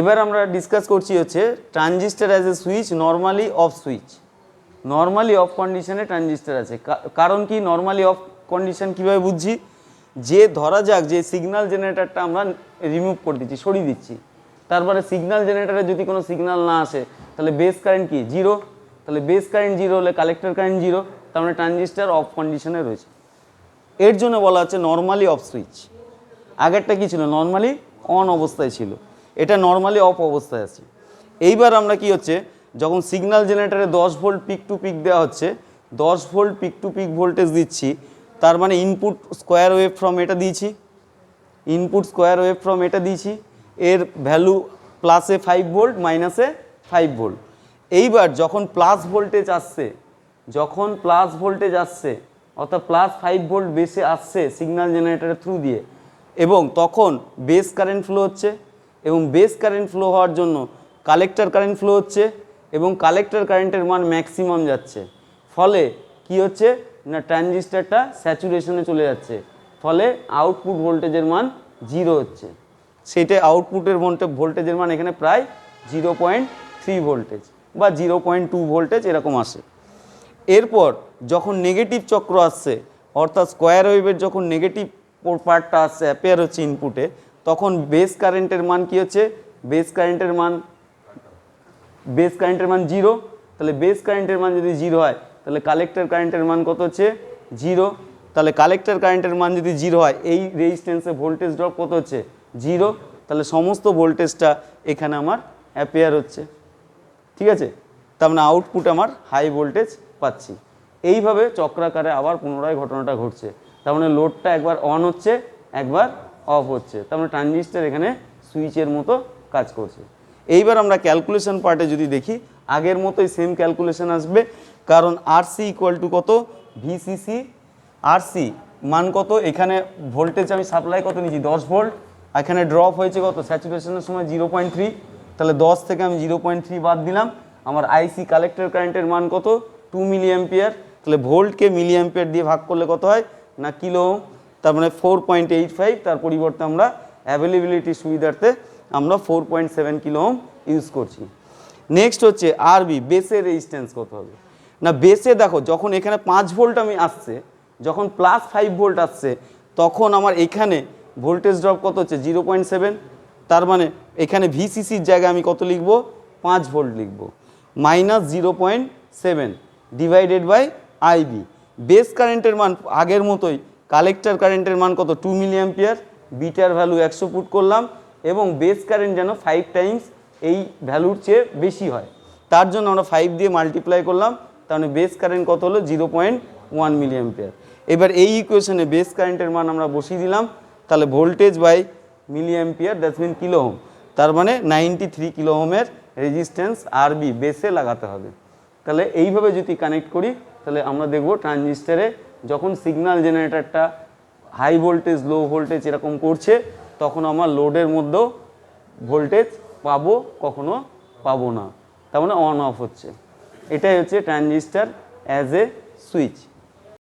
এবার আমরা ডিসকাস করছি হচ্ছে transistor as a switch normally off switch normally off কন্ডিশনে ট্রানজিস্টার আছে। কারণ কি? নর্মালি অফ কন্ডিশন কীভাবে বুঝছি? যে ধরা যাক, যে সিগন্যাল জেনারেটরটা আমরা রিমুভ করে দিচ্ছি, সরিয়ে দিচ্ছি। তারপরে সিগন্যাল জেনারেটরে যদি কোনো সিগন্যাল না আসে, তাহলে বেস কারেন্ট কি? জিরো তাহলে বেস কারেন্ট জিরো হলে কালেক্টর কারেন্ট জিরো তার মানে ট্রানজিস্টার অফ কন্ডিশনে রয়েছে। এর জন্য বলা হচ্ছে নর্মালি অফ সুইচ আগেরটা কী ছিল? নর্মালি অন অবস্থায় ছিল। এটা নর্মালি অফ অবস্থায় আছে। এইবার আমরা কি হচ্ছে, যখন সিগন্যাল জেনারেটরে দশ ভোল্ট পিক টু পিক দেওয়া হচ্ছে, দশ volt peak to peak voltage দিচ্ছি, তার মানে ইনপুট স্কোয়ার ওয়েভ ফ্রম এটা দিয়েছি। ইনপুট স্কোয়ার ওয়েভ ফ্রম এটা দিয়েছি, এর ভ্যালু প্লাসে ফাইভ ভোল্ট মাইনাসে ফাইভ ভোল্ট এইবার যখন প্লাস ভোল্টেজ আসছে, যখন প্লাস ভোল্টেজ আসছে, অর্থাৎ প্লাস ফাইভ ভোল্ট বেসে আসছে সিগন্যাল জেনারেটরের থ্রু দিয়ে, এবং তখন বেস কারেন্ট ফ্লো হচ্ছে এবং বেস কারেন্ট ফ্লো হওয়ার জন্য কালেক্টর কারেন্ট ফ্লো হচ্ছে এবং কালেক্টর কারেন্টের মান ম্যাক্সিমাম যাচ্ছে। ফলে কি হচ্ছে? না ট্রানজিস্টারটা স্যাচুরেশনে চলে যাচ্ছে। ফলে আউটপুট ভোল্টেজের মান জিরো হচ্ছে। সেটা আউটপুটের ভোল্টে ভোল্টেজের মান এখানে প্রায় জিরো পয়েন্ট থ্রি ভোল্টেজ বা জিরো পয়েন্ট টু ভোল্টেজ এরকম আসে। এরপর যখন নেগেটিভ চক্র আসছে, অর্থাৎ স্কোয়ার ওয়েভের যখন নেগেটিভ পার্টটা আসছে অ্যাপেয়ার হচ্ছে ইনপুটে তখন বেস কারেন্টের মান কি হচ্ছে? বেস কারেন্টের মান বেস কারেন্টের মান জিরো তাহলে বেস কারেন্টের মান যদি জিরো হয়, তাহলে কালেক্টর কারেন্টের মান কত হচ্ছে? জিরো তাহলে কালেক্টর কারেন্টের মান যদি জিরো হয়, এই রেজিস্ট্যান্সে ভোল্টেজ ড্রপ কত হচ্ছে? জিরো তাহলে সমস্ত ভোল্টেজটা এখানে আমার অ্যাপেয়ার হচ্ছে। ঠিক আছে? তার মানে আউটপুট আমার হাই ভোল্টেজ পাচ্ছি। এইভাবে চক্রাকারে আবার পুনরায় ঘটনাটা ঘটছে। তার মানে লোডটা একবার অন হচ্ছে, একবার অফ হচ্ছে। তার মানে ট্রানজিস্টার এখানে সুইচের মতো কাজ করছে। এইবার আমরা ক্যালকুলেশন পার্টে যদি দেখি, আগের মতোই সেম ক্যালকুলেশন আসবে। কারণ আরসি ইকুয়াল টু কত? ভিসিসি আরসি মান কত? এখানে ভোল্টেজ আমি সাপ্লাই কত নিয়েছি? দশ ভোল্ট এখানে ড্রপ হয়েছে কত? স্যাচুরেশনের সময় জিরো পয়েন্ট থ্রি তাহলে দশ থেকে আমি জিরো পয়েন্ট থ্রি বাদ দিলাম। আমার আইসি কালেক্টর কারেন্টের মান কত? টু মিলিয়াম্পিয়ার তাহলে ভোল্টকে মিলি অ্যাম্পিয়ার দিয়ে ভাগ করলে কত হয়? না কিলো। তার মানে ফোর পয়েন্ট এইট ফাইভ তার পরিবর্তে আমরা অ্যাভেলেবিলিটি সুবিধার্থে আমরা four point seven kilo ohm use করছি। নেক্সট হচ্ছে আরবি বেসের রেজিস্ট্যান্স কত হবে? না বেসে দেখো, যখন এখানে পাঁচ ভোল্ট আমি আসছে, যখন প্লাস ফাইভ ভোল্ট আসছে, তখন আমার এখানে ভোল্টেজ ড্রপ কত হচ্ছে? জিরো পয়েন্ট সেভেন তার মানে এখানে ভিসিসির জায়গায় আমি কত লিখব? পাঁচ ভোল্ট লিখব। Minus zero point seven divided by IB base কারেন্টের মান আগের মতোই কালেক্টর কারেন্টের মান কত? টু মিলি অ্যাম্পিয়ার বিটার ভ্যালু একশো পুট করলাম এবং বেস কারেন্ট যেন ফাইভ টাইমস এই ভ্যালুর চেয়ে বেশি হয়। তার জন্য আমরা ফাইভ দিয়ে মাল্টিপ্লাই করলাম, তার মানে বেস কারেন্ট কত হলো? Zero point one milli ampere এবার এই ইকুয়েশনে বেস কারেন্টের মান আমরা বসিয়ে দিলাম, তাহলে voltage by milliampere that's mean kilo ohm তার মানে নাইনটি থ্রি কিলো হোমের রেজিস্ট্যান্স আরবি বেসে লাগাতে হবে। তাহলে এইভাবে যদি কানেক্ট করি, তাহলে আমরা দেখব ট্রানজিস্টারে যখন সিগন্যাল জেনারেটারটা হাই ভোল্টেজ লো ভোল্টেজ এরকম করছে, তখন আমার লোডের মধ্যেও ভোল্টেজ পাবো, কখনো পাবো না। তার মানে অন অফ হচ্ছে। এটাই হচ্ছে ট্রানজিস্টার অ্যাজ এ সুইচ